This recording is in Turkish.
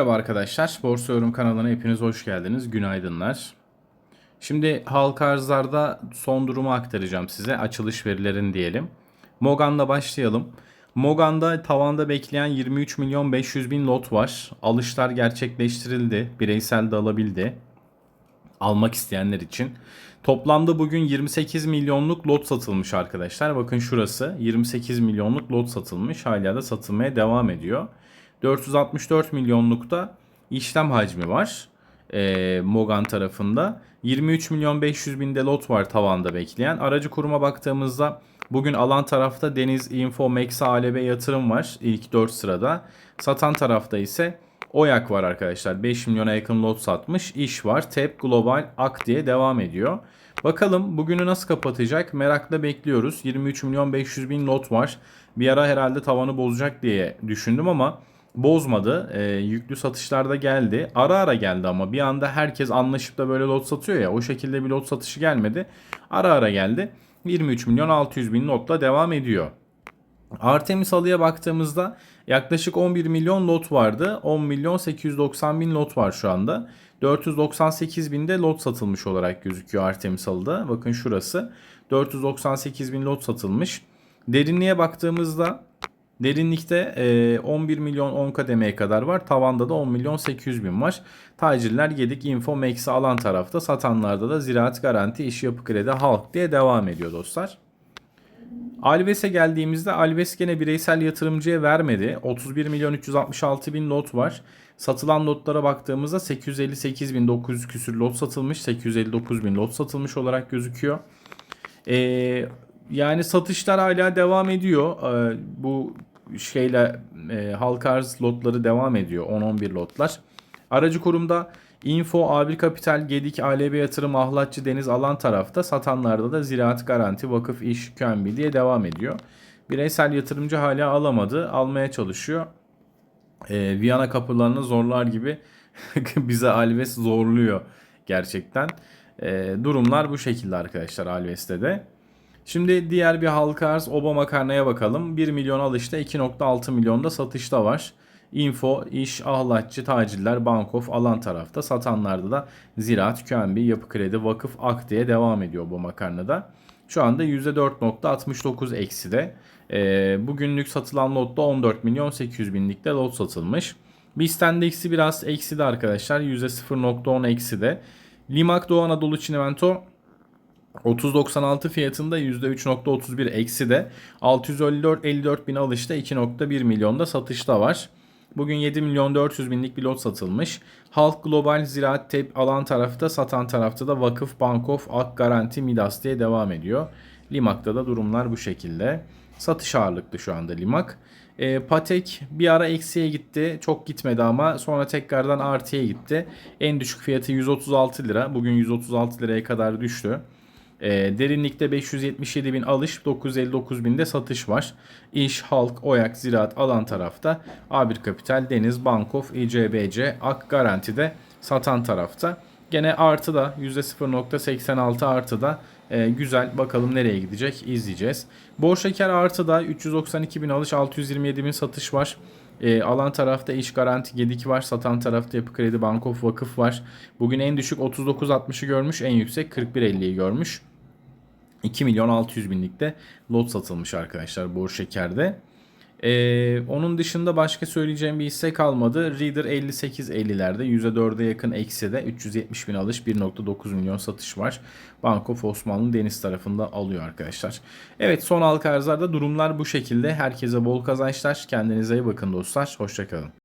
Merhaba arkadaşlar, Borsa Yorum kanalına hepiniz hoş geldiniz. Günaydınlar. Şimdi halka arzlarda son durumu aktaracağım size. Açılış verilerini diyelim. Mogan'da başlayalım. Mogan'da tavanda bekleyen 23 milyon 500 bin lot var. Alışlar gerçekleştirildi. Bireysel de alabildi. Almak isteyenler için. Toplamda bugün 28 milyonluk lot satılmış arkadaşlar. Bakın şurası 28 milyonluk lot satılmış. Hala da satılmaya devam ediyor. 464 milyonlukta işlem hacmi var. E, Mogan tarafında. 23 milyon 500 binde lot var tavanda bekleyen. Aracı kuruma baktığımızda bugün alan tarafta Deniz Info Max ALB yatırım var ilk 4 sırada. Satan tarafta ise Oyak var arkadaşlar. 5 milyona yakın lot satmış. İş var. TEP Global Ak diye devam ediyor. Bakalım bugünü nasıl kapatacak merakla bekliyoruz. 23 milyon 500 bin lot var. Bir ara herhalde tavanı bozacak diye düşündüm ama bozmadı. E, yüklü satışlarda geldi. Ara ara geldi ama bir anda herkes anlaşıp da böyle lot satıyor ya. O şekilde bir lot satışı gelmedi. Ara ara geldi. 23 milyon 600 bin lotla devam ediyor. Artemis Alı'ya baktığımızda yaklaşık 11 milyon lot vardı. 10 milyon 890 bin lot var şu anda. 498 binde lot satılmış olarak gözüküyor Artemis Alı'da. Bakın şurası. 498 bin lot satılmış. Derinliğe baktığımızda derinlikte 11 milyon 10 kademeye kadar var. Tavanda da 10 milyon 800 bin var. Tacirler Gedik Info Max'i alan tarafta. Satanlarda da Ziraat Garanti İş Yapı Kredi Halk diye devam ediyor dostlar. Alves'e geldiğimizde Alves gene bireysel yatırımcıya vermedi. 31 milyon 366 bin lot var. Satılan lotlara baktığımızda 858 bin 900 küsür lot satılmış. 859 bin lot satılmış olarak gözüküyor. Ee, yani satışlar hala devam ediyor. Ee, bu şeyle e, halka arz lotları devam ediyor. 10-11 lotlar. Aracı kurumda Info, A1 Kapital, Gedik, ALB Yatırım, Ahlatçı, Deniz alan tarafta. Satanlarda da Ziraat Garanti, Vakıf İş, Kömbi diye devam ediyor. Bireysel yatırımcı hala alamadı. Almaya çalışıyor. Ee, Viyana kapılarını zorlar gibi bize Alves zorluyor gerçekten. Ee, durumlar bu şekilde arkadaşlar Alves'te de. Şimdi diğer bir halka arz Oba makarnaya bakalım. 1 milyon alışta 2.6 milyonda satışta var. Info, iş, ahlatçı, tacirler, bankof alan tarafta. Satanlarda da ziraat, kömbi, yapı kredi, vakıf, ak diye devam ediyor bu makarnada. Şu anda %4.69 eksi de. E, bugünlük satılan lotta 14 milyon 800 binlikte lot satılmış. BIST endeksi biraz eksi de arkadaşlar. %0.10 eksi de. Limak Doğu Anadolu Çimento 30.96 fiyatında %3.31 eksi de 654 54 bin alışta 2.1 milyonda satışta var. Bugün 7 milyon 400 binlik bir lot satılmış. Halk Global Ziraat Tep alan tarafta satan tarafta da Vakıf, Bankof, Ak Garanti, Midas diye devam ediyor. Limak'ta da durumlar bu şekilde. Satış ağırlıklı şu anda Limak. E, Patek bir ara eksiye gitti. Çok gitmedi ama sonra tekrardan artıya gitti. En düşük fiyatı 136 lira. Bugün 136 liraya kadar düştü. E, derinlikte 577 bin alış, 959 binde satış var. İş, Halk, Oyak, Ziraat alan tarafta. A1 Kapital, Deniz, Bankof, İCBC, Ak Garanti'de satan tarafta. Gene artı da %0.86 artı da e, güzel. Bakalım nereye gidecek izleyeceğiz. Bor şeker artı da 392 bin alış 627 bin satış var. E, alan tarafta iş garanti Gedik var. Satan tarafta yapı kredi bankof vakıf var. Bugün en düşük 39.60'ı görmüş. En yüksek 41.50'yi görmüş. 2 milyon 600 binlikte lot satılmış arkadaşlar Bor Şeker'de. Ee, onun dışında başka söyleyeceğim bir hisse kalmadı. Reader 58.50'lerde %4'e yakın eksi de 370 bin alış 1.9 milyon satış var. Banko Osmanlı Deniz tarafında alıyor arkadaşlar. Evet son halka arzlarda durumlar bu şekilde. Herkese bol kazançlar. Kendinize iyi bakın dostlar. Hoşçakalın.